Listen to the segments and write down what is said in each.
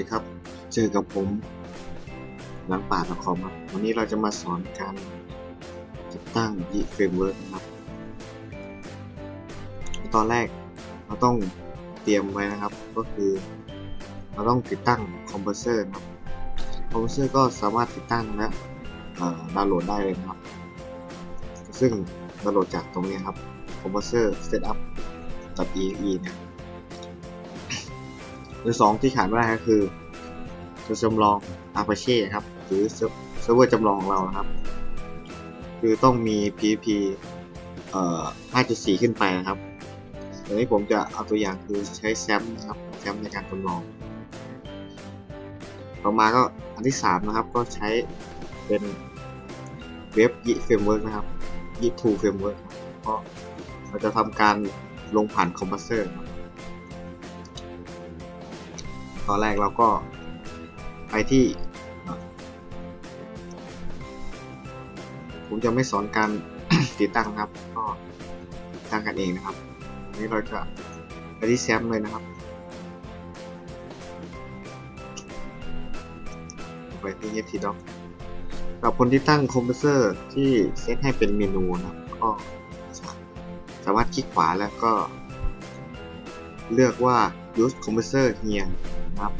สวัสดีครับ เจอกับผมหลังป่าตะคอมครับ วันนี้เราจะมาสอนการติดตั้งยีเฟรมเวิร์กนะครับ ตอนแรกเราต้องเตรียมไว้นะครับ ก็คือเราต้องติดตั้งคอมเพรสเซอร์นะครับ คอมเพรสเซอร์ก็สามารถติดตั้งและดาวน์โหลดได้เลยนะครับ ซึ่งดาวน์โหลดจากตรงนี้ครับ compressor setup .exe เนี่ยหรือสองที่ขาดไม่ได้ก็คือ จะจำลอง Apache ครับ หรือเซิร์ฟเวอร์จำลองของเรานะครับ คือต้องมี PHP เอ่อ 5.4 ขึ้นไปนะครับอันนี้ผมจะเอาตัวอย่างคือใช้แซมนะครับแซมในการจำลอง ต่อมาก็อันที่ 3 นะครับ ก็ใช้เป็นเว็บยิเฟรมเวิร์กนะครับยิทูเฟรมเวิร์กเพราะเราจะทำการลงผ่านคอมเพรสเซอร์ครับตอนแรกเราก็ ไปที่ ผมจะไม่สอนการติดตั้งครับ ก็ตั้งกันเองนะครับวันนี้เราจะไปที่แซมเลยนะครับ ไปที่ ft doc สำหรับคนที่ตั้งคอมเพรสเซอร์ที่เซตให้เป็นเมนูนะครับ ก็สามารถคลิกขวาแล้วก็ เลือกว่า use compressor here นะครับ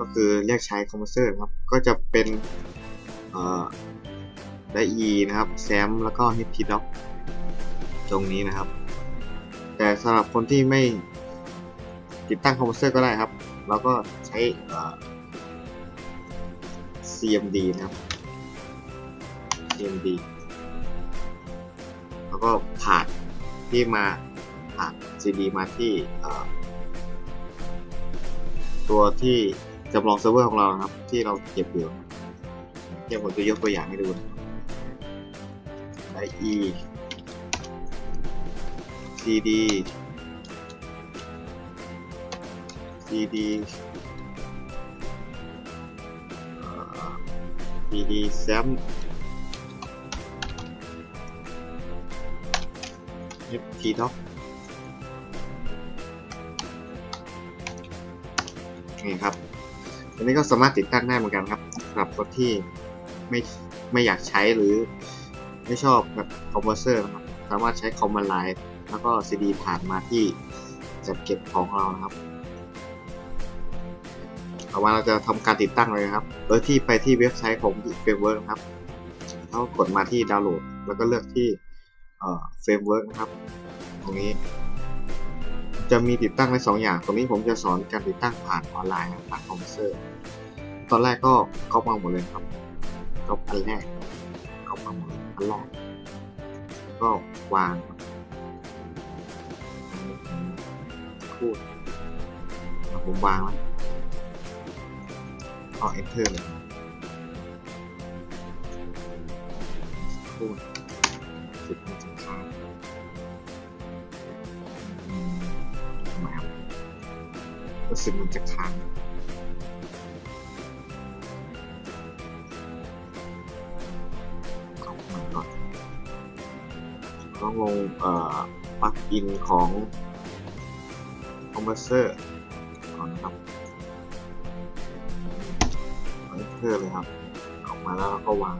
ก็คือเรียกใช้คอมเพรสเซอร์ครับก็จะเป็นเอ่อไดอีนะครับแซมแล้วก็ h p d o c ตรงนี้นะครับ แต่สำหรับคนที่ไม่ติดตั้งคอมเพรสเซอร์ก็ได้ครับ เราก็ใช้เอ่อ CMD นะครับ CMD แล้วก็ผ่านที่มาผ่าน CD มาที่ตัวที่ จำลองเซิร์ฟเวอร์ของเราครับ ที่เราเก็บอยู่เดี๋ยวผมจะยกตัวอย่างให้ดูได e cd cd cd sam ft doc นี่ครับ อันนี้ก็สามารถติดตั้งได้เหมือนกันครับสำหรับคนที่ไม่ไม่อยากใช้หรือไม่ชอบแบบคอมเพรสเซอร์นะครับ สามารถใช้คอมมานด์ไลน์แล้วก็ CD ผ่านมาที่จัดเก็บของเรานะครับต่อมาเราจะทำการติดตั้งเลยครับ โดยที่ไปที่เว็บไซต์ของเฟรมเวิร์กครับแล้วกดมาที่ดาวน์โหลด แล้วก็เลือกที่เฟรมเวิร์กนะครับ ตรงนี้ จะมีติดตั้งในสองอย่าง ตรงนี้ผมจะสอนการติดตั้งผ่านออนไลน์ผ่านคอมพิวเตอร์ ตอนแรกก็ก๊อปมาหมดเลยครับก๊อปอันแรกก๊อปมาหมดอันแรกก็วางพูดผมวางไว้ก็ enter เลยพูดสิบนาทีค้าม รู้สึกมันจะค้างเอาใหม่ก่อนต้องลงเอ่อปลั๊กอินของคอมเพรสเซอร์ก่อนนะครับเอนเตอร์เลยครับ ออกมาแล้วเราก็วาง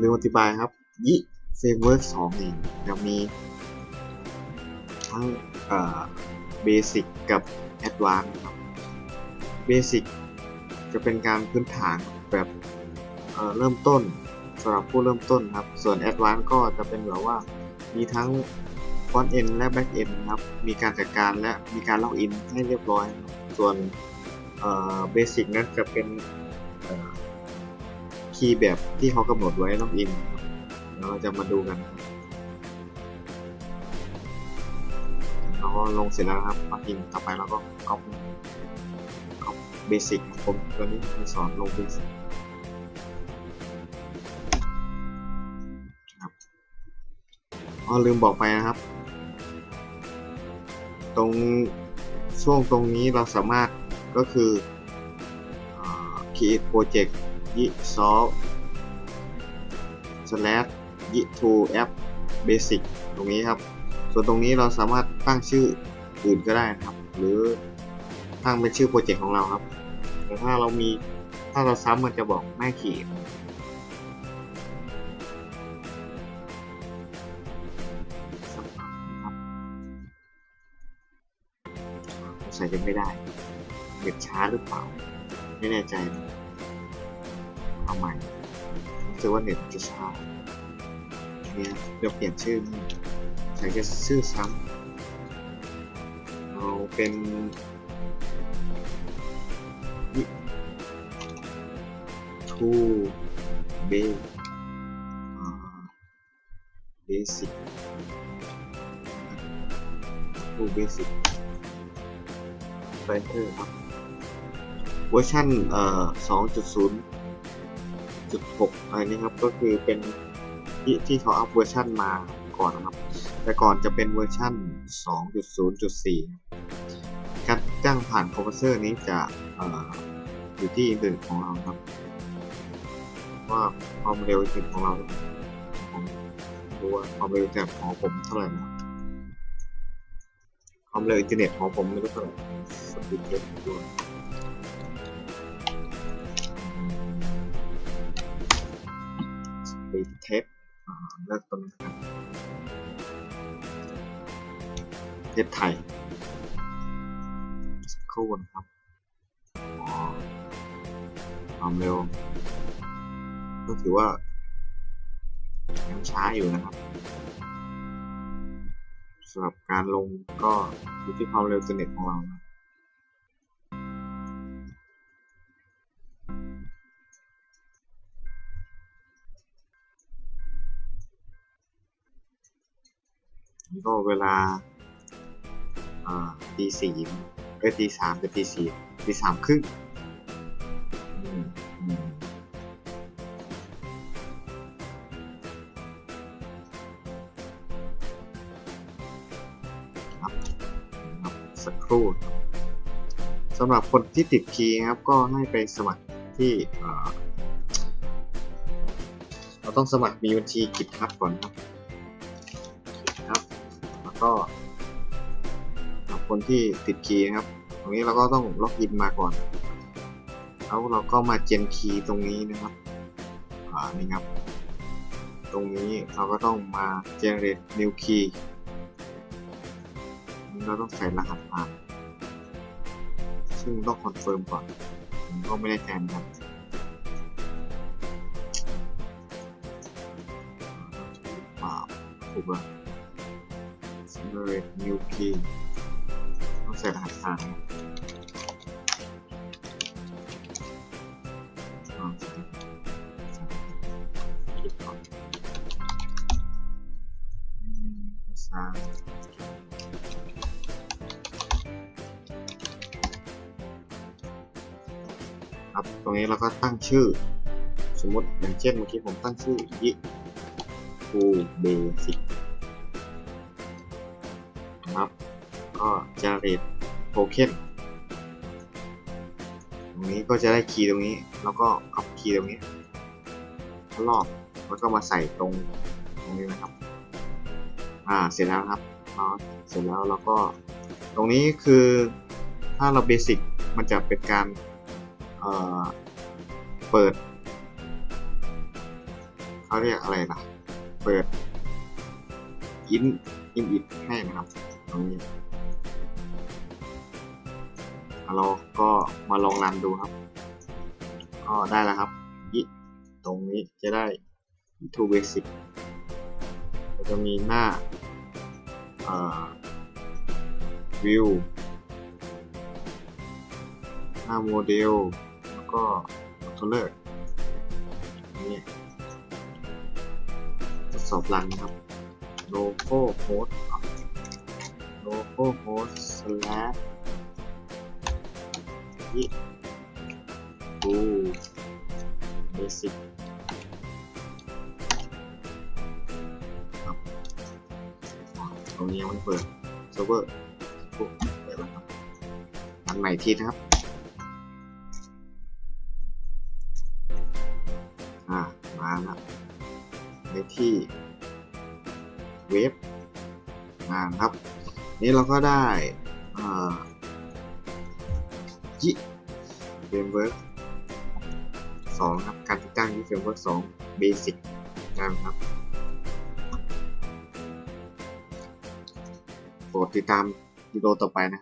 ลืมอธิบายครับ ยิเฟรมเวิร์กสองนี่จะมีทั้ง เบสิกกับแอดวานซ์ครับเบสิกจะเป็นการพื้นฐานแบบเเริ่มต้นสำหรับผู้เริ่มต้นครับ ส่วนแอดวานซ์ก็จะเป็นแบบว่ามีทั้งฟอนต์เอนและแบ็กเอนครับ มีการจัดการและมีการล็อกอินให้เรียบร้อย ส่วนเบสิกนั้นจะเป็นคีย์แบบที่เขากำหนดไว้ล็อกอินเราจะมาดูกันเรา ก็ลงเสร็จแล้วครับปลั๊กอินต่อไปเราก็ก๊อปก๊อปเบสิกผมตัวนี้จะสอนลงเบสิกครับอ๋อลืมบอกไปนะครับ ตรงช่วงตรงนี้เราสามารถก็คือ create project ยิซอล slash ยิ to app basic ตรงนี้ครับ ส่วนตรงนี้เราสามารถตั้งชื่ออื่นก็ได้นะครับ หรือตั้งเป็นชื่อโปรเจกต์ของเราครับ แต่ถ้าเรามีถ้าเราซ้ำมันจะบอกไม่ขีดสักพักนใส่ยังไม่ได้เน็ตช้าหรือเปล่า ไม่แน่ใจเอาใหม่รู้สึกว่าเน็ตจะช้าเนี่ยเดี๋ยวเปลี่ยนชื่อ ใส่แค่ชื่อซ้ำเอาเป็นทูเบเบสิกทูเบสิกไฟเตอร์ครับเวอร์ชันเอ่อ2.0.6อะไรนี้ครับ ก็คือเป็นที่ที่เขาอัพเวอร์ชันมาก่อนนะครับ แต่ก่อนจะเป็นเวอร์ชัน2.0.4 การจ้างผ่านคอมเพรสเซอร์นี้จะออยู่ที่อินเทอร์เน็ตของเราครับ ว่าความเร็วอินเทอร์เน็ตของเราผมดูว่าความเร็วอินเทอร์เน็ตของผมเท่าไหร่นะครับความเร็วอินเทอร์เน็ตของผมไม่รู้เท่าไหร่สปีดเทสดูสปีดเทสอ่าเลือกตัวนี้ ครับเทสไทยสักครู่นะครับความเร็ว ก็ถือว่ายังช้าอยู่นะครับสำหรับการลงก็อยู่ที่ความเร็วอินเทอร์เน็ตของเรานะก็เวลา ตีสี่เอ้ยตีสามจะตีสี่ตีสามครึ่งครับสักครู่สำหรับคนที่ติดคีย์ครับก็ให้ไปสมัครที่เราต้องสมัครมีบัญชีกิจทับก่อนครับครับ แล้วก็ คนที่ติดคีย์นะครับ ตรงนี้เราก็ต้องล็อกอินมาก่อน แล้วเราก็มาเจนคีย์ตรงนี้นะครับอ่านี่ครับ ตรงนี้เราก็ต้องมา generate new key นี่เราต้องใส่รหัสผ่าน ซึ่งต้องคอนเฟิร์มก่อน ผมก็ไม่ได้แทนครับอ่าถูกแล้ว generate new key ต้องใส่รหัสผ่านครับอ่าใส่ใส่คลิกก่อนอืมภาษาครับตรงนี้เราก็ตั้งชื่อ สมมติอย่างเช่นเมื่อกี้ผมตั้งชื่อยิคูเบสิก ก็ generate token ตรงนี้ก็จะได้คีย์ตรงนี้ แล้วก็เอาคีย์ตรงนี้รอบแล้วก็มาใส่ตรงตรงนี้นะครับ อ่า เสร็จแล้วครับเนะเสร็จแล้วเราก็ ตรงนี้คือถ้าเราเบสิกมันจะเป็นการเอ่อเปิดเขาเรียกอะไรล่ะเปิดอินอินอิดให้นะครับ ตรงนี้ เราก็มาลองรันดูครับ ก็ได้แล้วครับยิตรงนี้จะได้ to basic จะมีหน้า view หน้าโมเดล แล้วก็ controller นี่ทดสอบรันนะครับ logo host โลโก้โฮสต์สแลชยี่ดูเบสิกครับตรงนี้ยังไม่เปิดเซิร์ฟเวอร์ปุ๊บเปิดแล้วครับอันใหม่ทีนะครับ อ่า มาแล้วในที่เว็บอ่าครับ นี่เราก็ได้อ่า ยิเฟรมเวิร์กสองครับ การติดตั้งที่เฟรมเวิร์กสองเบสิกนะครับโปรดติดตามวิดีโอต่อไปนะครับ